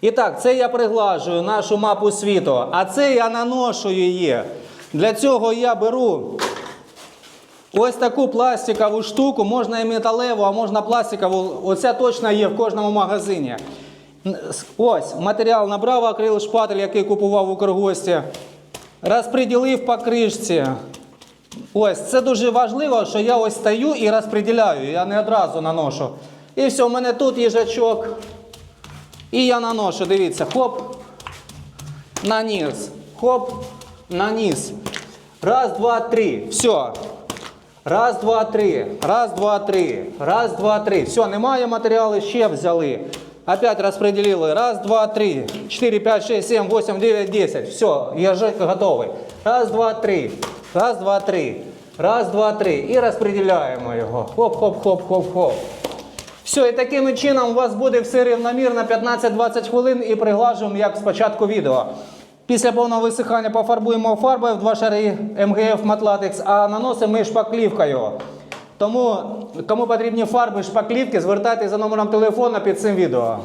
І так, це я приглажую нашу мапу світу, а це я наношу її. Для цього я беру ось таку пластикову штуку, можна і металеву, а можна пластикову. Оця точно є в кожному магазині. Ось матеріал набрав акрил шпатель, який купував у Укргості. Розподілив по кришці. Ось, це дуже важливо, що я ось стою і розподіляю, я не одразу наношу. І все, у мене тут їжачок. І я наношу, дивіться, хоп, наніс, хоп, наніс. Раз, два, три. Все. Раз, два, три. Раз, два, три. Раз, два, три. Все, немає матеріалу, ще взяли. Опять розподілили. Раз, два, три. 4, 5, 6, 7, 8, 9, 10. Все, їжак готовий. Раз, два, три. Раз, два, три. Раз, два, три. І розподіляємо його. Хоп, хоп, хоп, хоп, хоп. Все, і таким чином у вас буде все рівномірно 15-20 хвилин і приглажуємо, як спочатку відео. Після повного висихання пофарбуємо фарбою в два шари МГФ Матлатекс, а наносимо ми шпаклівкою. Тому, кому потрібні фарби шпаклівки, звертайтеся за номером телефона під цим відео.